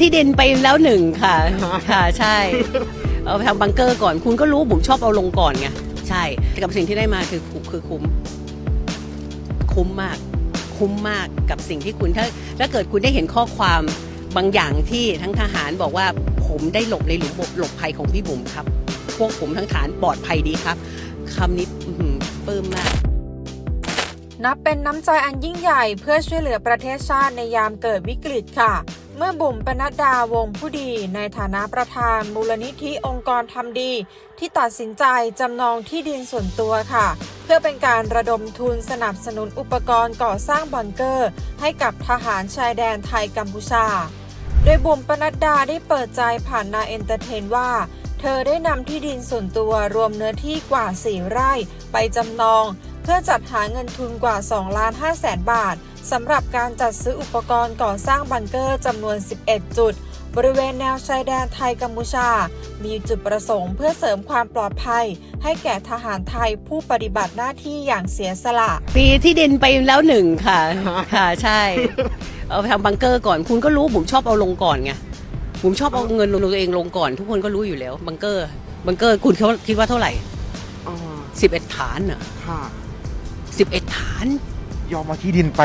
ที่ดินไปแล้วหนึ่งค่ะ ค่ะใช่ เอาไปทำบังเกอร์ก่อน คุณก็รู้ผมชอบเอาลงก่อนไง ใช่ แต่กับสิ่งที่ได้มาคือคือคุ้ม คุ้มมาก คุ้มมากกับสิ่งที่คุณถ้าถ้าเกิดคุณได้เห็นข้อความบางอย่างที่ทั้งทหารบอกว่าผมได้หลบในหลุมหลบภัยของพี่บุ๋มครับ พวกผมทั้งฐานปลอดภัยดีครับคำนี้ปลื้มมาก นับเป็นน้ำใจอันยิ่งใหญ่เพื่อช่วยเหลือประเทศชาติในยามเกิดวิกฤตค่ะ เมื่อบุ๋มปนัดดาวงผู้ดี ในฐานะประธานมูลนิธิองค์กรทำดี ที่ตัดสินใจจำนองที่ดินส่วนตัวค่ะ เพื่อเป็นการระดมทุนสนับสนุนอุปกรณ์ก่อสร้างบังเกอร์ ให้กับทหารชายแดนไทยกัมพูชา โดยบุ๋มปนัดดาได้เปิดใจผ่านนาเอนเตอร์เทนว่าเธอได้นำที่ดินส่วนตัวรวมเนื้อที่กว่า 4 ไร่ ไปจำนอง เพื่อจัดหาเงินทุนกว่า2ล้าน5แสนบาทสำหรับการจัดซื้ออุปกรณ์ก่อสร้างบังเกอร์จำนวน 11 จุด บริเวณแนวชายแดนไทยกัมพูชา มีจุดประสงค์เพื่อเสริมความปลอดภัย ให้แก่ทหารไทยผู้ปฏิบัติหน้าที่อย่างเสียสละ ปีที่ดินไปแล้วหนึ่งค่ะ ค่ะใช่ เอาไปทำบังเกอร์ก่อน คุณก็รู้ผมชอบเอาลงก่อนไงผมชอบเอาเงินลงตัวเองลงก่อน ทุกคนก็รู้อยู่แล้วบังเกอร์บังเกอร์คุณเขาคิดว่าเท่าไหร่อ่าสิบเอ็ดฐานเหรอค่ะสิบ เอ็ดฐานยอมมาที่ดินไป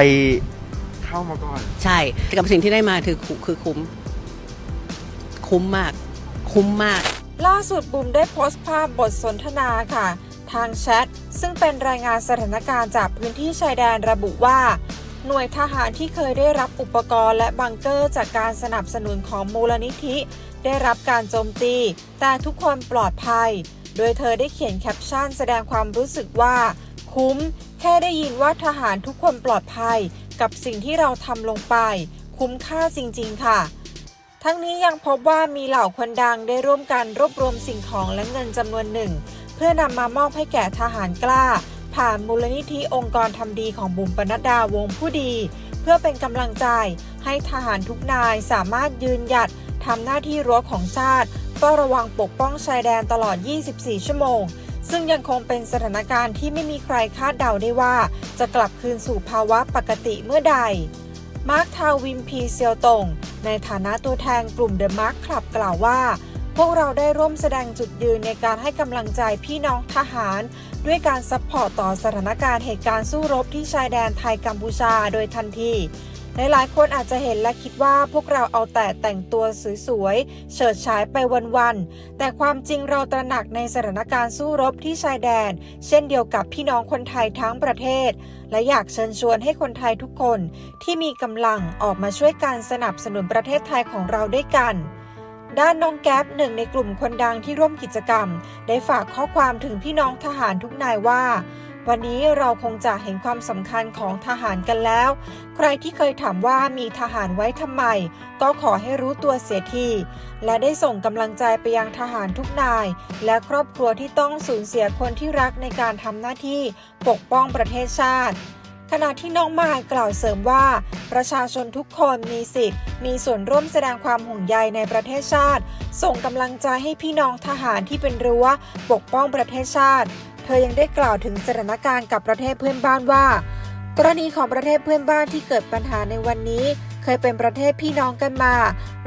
เข้ามาก่อน ใช่แต่กับสิ่งที่ได้มาคือคุ้มคือคุ้ม คุ้มมาก คุ้มมาก ล่าสุดบุมได้โพสต์ภาพบทสนทนาค่ะ ทางแชท ซึ่งเป็นรายงานสถานการณ์จากพื้นที่ชายแดนระบุว่า หน่วยทหารที่เคยได้รับอุปกรณ์และบังเกอร์จากการสนับสนุนของมูลนิธิ ได้รับการโจมตี แต่ทุกคนปลอดภัย โดยเธอได้เขียนแคปชั่นแสดงความรู้สึกว่า คุ้มแค่ได้ยินว่าทหารทุกคนปลอดภัยกับสิ่งที่เราทำลงไป คุ้มค่าจริง ๆ ค่ะ ทั้งนี้ยังพบว่ามีเหล่าคนดังได้ร่วมกันรวบรวมสิ่งของและเงินจำนวนหนึ่ง เพื่อนำมามอบให้แก่ทหารกล้า ผ่านมูลนิธิองค์กรทำดีของบุ๋มปนัดดาวงผู้ดี เพื่อเป็นกำลังใจให้ทหารทุกนายสามารถยืนหยัดทำหน้าที่รั้วของชาติเฝ้าระวังปกป้องชายแดนตลอด 24 ชั่วโมง ซึ่งยังคงเป็นสถานการณ์ที่ไม่มีใครคาดเดาได้ว่า จะกลับคืนสู่ภาวะปกติเมื่อใด มาร์คทาวิมพีเซียวตง ในฐานะตัวแทนกลุ่มเดอะมาร์คคลับกล่าวว่า พวกเราได้ร่วมแสดงจุดยืนในการให้กำลังใจพี่น้องทหาร ด้วยการซัพพอร์ตต่อสถานการณ์เหตุการณ์สู้รบที่ชายแดนไทยกัมพูชาโดยทันที หลายๆคนอาจจะเห็นและคิดว่าพวกเราเอาแต่แต่งตัวสวยๆเฉิดฉายไปวันๆแต่ความจริงเราตระหนักในสถานการณ์สู้รบที่ชายแดน เช่นเดียวกับพี่น้องคนไทยทั้งประเทศ และอยากเชิญชวนให้คนไทยทุกคนที่มีกำลังออกมาช่วยการสนับสนุนประเทศไทยของเราด้วยกันด้านน้องแก๊ปหนึ่งในกลุ่มคนดังที่ร่วมกิจกรรม ได้ฝากข้อความถึงพี่น้องทหารทุกนายว่า วันนี้เราคงจะเห็นความสำคัญของทหารกันแล้ว ใครที่เคยถามว่ามีทหารไว้ทำไม ก็ขอให้รู้ตัวเสียที และได้ส่งกำลังใจไปยังทหารทุกนาย และครอบครัวที่ต้องสูญเสียคนที่รักในการทำหน้าที่ปกป้องประเทศชาติขณะที่น้องมายกล่าวเสริมว่า ประชาชนทุกคนมีสิทธิ์ มีส่วนร่วมแสดงความห่วงใยในประเทศชาติ ส่งกำลังใจให้พี่น้องทหารที่เป็นรั้วปกป้องประเทศชาติ เธอยังได้กล่าวถึงสถานการณ์กับประเทศเพื่อนบ้านว่า กรณีของประเทศเพื่อนบ้านที่เกิดปัญหาในวันนี้ เคยเป็นประเทศพี่น้องกันมา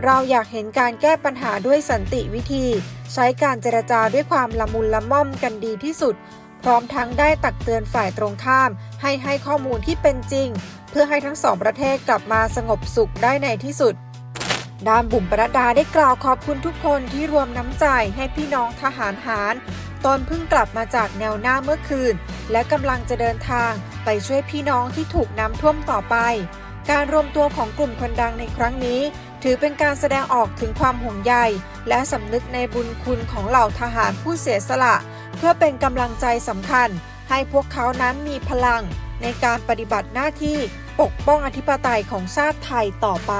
เราอยากเห็นการแก้ปัญหาด้วยสันติวิธี ใช้การเจรจาด้วยความละมุนละม่อมกันดีที่สุด พร้อมทั้งได้ตักเตือนฝ่ายตรงข้าม ให้ให้ข้อมูลที่เป็นจริง เพื่อให้ทั้งสองประเทศกลับมาสงบสุขได้ในที่สุดด้านบุ๋มปนัดดาได้กล่าวขอบคุณทุกคนที่รวมน้ำใจให้พี่น้องทหารหาร ตนเพิ่งกลับมาจากแนวหน้าเมื่อคืน และกำลังจะเดินทางไปช่วยพี่น้องที่ถูกน้ำท่วมต่อไป การรวมตัวของกลุ่มคนดังในครั้งนี้ ถือเป็นการแสดงออกถึงความห่วงใย และสำนึกในบุญคุณของเหล่าทหารผู้เสียสละ เพื่อเป็นกำลังใจสำคัญ ให้พวกเขานั้นมีพลังในการปฏิบัติหน้าที่ปกป้องอธิปไตยของชาติไทยต่อไป